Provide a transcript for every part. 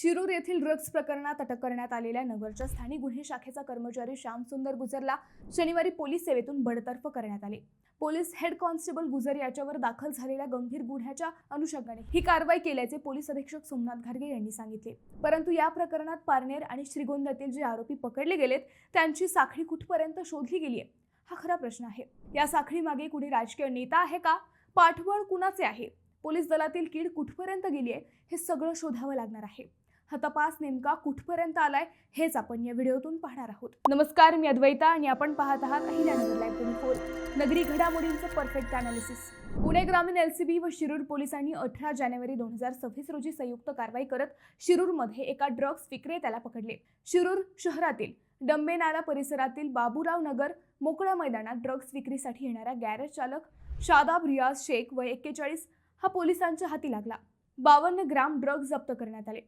शिरूर येथील ड्रग्ज प्रकरणात अटक करण्यात आलेल्या नगरच्या स्थानिक गुन्हे शाखेचा कर्मचारी श्यामसुंदर गुजरला शनिवारी पोलीस सेवेतून बडतर्फ करण्यात आले. पोलीस हेड कॉन्स्टेबल गुजर याच्यावर दाखल झालेल्या गंभीर गुन्ह्याच्या अनुषंगाने ही कारवाई केल्याचे पोलीस अधीक्षक सोमनाथ घारगे यांनी सांगितले. परंतु या प्रकरणात पारनेर आणि श्रीगोंद्यातील जे आरोपी पकडले गेलेत त्यांची साखळी कुठपर्यंत शोधली गेली आहे हा खरा प्रश्न आहे. या साखळीमागे कुणी राजकीय नेता आहे का? पाठबळ कुणाचे आहे? पोलीस दलातील कीड कुठपर्यंत गेली आहे हे सगळं शोधावं लागणार आहे. हा तपास नेमका कुठपर्यंत आलाय हेच आपण या व्हिडिओतून पाहणार आहोत. नमस्कार मी अद्वैता आणि आपण पाहत आहात अहिल्यानगर लाईव्ह ट्वेंटी फोर नगरी घडामोडींचं परफेक्ट अनालिसिस पुणे ग्रामीण एलसीबी व शिरूर पोलिसांनी अठरा जानेवारी दोन हजार सव्वीस रोजी संयुक्त कारवाई करत शिरूरमध्ये एका ड्रग्ज विक्रेत्याला पकडले. शिरूर शहरातील डंबेनाला परिसरातील बाबूराव नगर मोकळ्या मैदानात ड्रग्ज विक्रीसाठी येणारा गॅरेज चालक शादाब रियाज शेख व एक्केचाळीस हा पोलिसांच्या हाती लागला. बावन्न ग्राम ड्रग्ज जप्त करण्यात आले.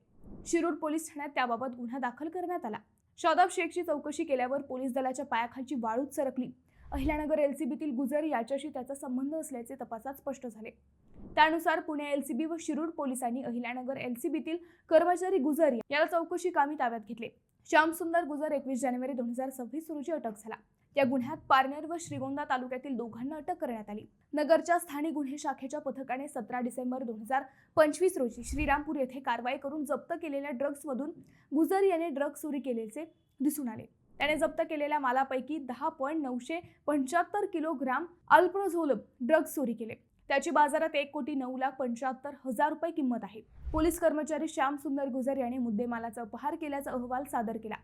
शिरूर पोलीस ठाण्यात त्याबाबत गुन्हा दाखल करण्यात आला. शादाब शेखची चौकशी केल्यावर पोलीस दलाच्या पायाखालची वाळूच सरकली. अहिल्यानगर एलसीबीतील गुजर याच्याशी त्याचा संबंध असल्याचे तपासात स्पष्ट झाले. त्यानुसार पुणे एलसीबी व शिरूर पोलिसांनी अहिल्यानगर एलसीबीतील कर्मचारी गुजर याला चौकशी कामी ताब्यात घेतले. श्यामसुंदर गुजर एकवीस जानेवारी दोन हजार सव्वीस रोजी अटक झाला. या गुन्ह्यात पारनेर व श्रीगोंदा तालुक्यातील दोघांना अटक करण्यात आली. नगरच्या स्थानिक गुन्हे शाखेच्या पथकाने सतरा डिसेंबर दोन हजार पंचवीस रोजी श्रीरामपूर येथे कारवाई करून जप्त केलेल्या ड्रग्समधून गुजर याने ड्रग्ज चोरी केल्याचे दिसून आले. त्याने जप्त केलेल्या मालापैकी दहा पॉईंट नऊशे पंच्याहत्तर किलोग्राम अल्प्रोझोलम ड्रग्ज चोरी केले. त्याची बाजारात एक कोटी नऊ लाख पंच्याहत्तर हजार रुपये किंमत आहे. पोलीस कर्मचारी श्याम सुंदर गुजर याने मुद्देमालाचा उपहार केल्याचा अहवाल सादर केला.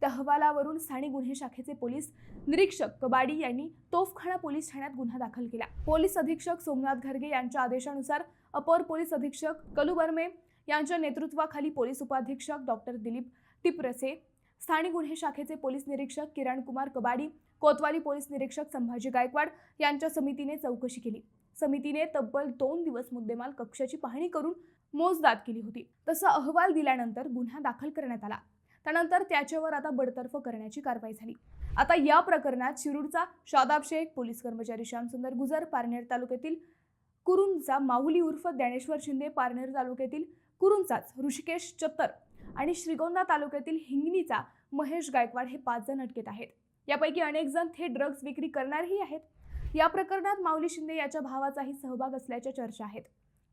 त्या अहवालावरून स्थानिक गुन्हे शाखेचे पोलीस निरीक्षक कबाडी यांनी तोफखाना पोलीस ठाण्यात गुन्हा दाखल केला. पोलीस अधीक्षक सोमनाथ घरगे यांच्या आदेशानुसार अपर पोलीस अधीक्षक कलू बर्मे यांच्या नेतृत्वाखाली पोलीस उपाधीक्षक डॉक्टर दिलीप टिपरसे स्थानिक गुन्हे शाखेचे पोलीस निरीक्षक किरण कुमार कबाडी कोतवाली पोलीस निरीक्षक संभाजी गायकवाड यांच्या समितीने चौकशी केली. समितीने तब्बल दोन दिवस मुद्देमाल कक्षाची पाहणी करून मोजदाद केली होती. तसा अहवाल दिल्यानंतर गुन्हा दाखल करण्यात आला. त्यानंतर त्याच्यावर आता बडतर्फ करण्याची कारवाई झाली. आता या प्रकरणात शिरूरचा शादाब शेख पोलीस कर्मचारी श्यामसुंदर गुजर पारनेर तालुक्यातील कुरुंचा माऊली उर्फ ज्ञानेश्वर शिंदे पारनेर तालुक्यातील कुरुंचाच ऋषिकेश चत्तर आणि श्रीगोंदा तालुक्यातील हिंगणीचा महेश गायकवाड हे पाच जण अटकेत आहेत. यापैकी अनेक जण थेट ड्रग्ज विक्री करणारही आहेत. या प्रकरणात माऊली शिंदे याच्या भावाचाही सहभाग असल्याच्या चर्चा आहेत.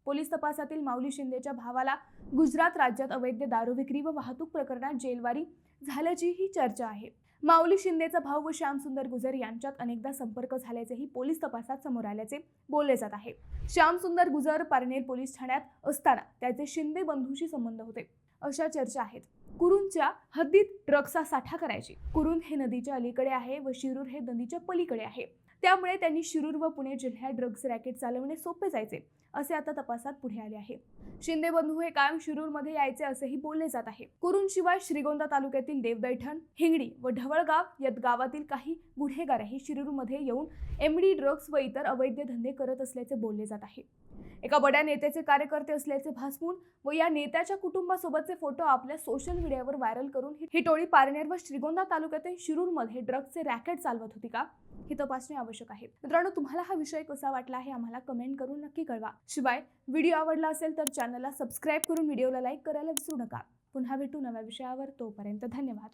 पोलीस तपासातील माऊली शिंदेच्या भावाला गुजरात राज्यात अवैध दारू विक्री व वाहतूक प्रकरणात जेलवारी झाल्याचीही चर्चा आहे. माऊली शिंदेचा भाऊ व श्यामसुंदर गुजर यांच्यात अनेकदा संपर्क झाल्याचेही पोलीस तपासात समोर आल्याचे बोलले जात आहे. श्यामसुंदर गुजर पारनेर पोलीस ठाण्यात असताना त्याचे शिंदे बंधूशी संबंध होते. अशा चर्चा आहेत. कुरूंच्या हद्दीत ड्रग्सचा साठा करायची. कुरुंद हे नदीच्या अलीकडे आहे व शिरूर हे नदीच्या पलीकडे आहे. त्यामुळे त्यांनी शिरूर व पुणे जिल्ह्यात ड्रग्ज रॅकेट चालवणे सोपे जायचे असे आता तपासात पुढे आले आहे. शिंदे बंधू हे कायम शिरूरमध्ये यायचे असेही बोलले जात आहे. कुरुंदशिवाय श्रीगोंदा तालुक्यातील देवदैठण हिंगडी व ढवळगाव या गावातील काही गुन्हेगारही शिरूरमध्ये येऊन एमडी ड्रग्ज व इतर अवैध धंदे करत असल्याचे बोलले जात आहे. एका बड्या नेत्याचे कार्यकर्ते असल्याचे भासवून व या नेत्याच्या कुटुंबासोबतचे फोटो आपल्या सोशल मीडियावर व्हायरल करून ही टोळी पारनेर व श्रीगोंदा तालुक्यातील शिरूरमध्ये ड्रग्जचे रॅकेट चालवत होती का? ही तपासणी आवश्यक आहे. मित्रांनो तुम्हाला हा विषय कसा वाटला हे आम्हाला कमेंट करून नक्की कळवा. शिवाय व्हिडिओ आवडला असेल तर चॅनलला सबस्क्राईब करून व्हिडिओला लाईक करायला विसरू नका. पुन्हा भेटू नव्या विषयावर. तोपर्यंत धन्यवाद.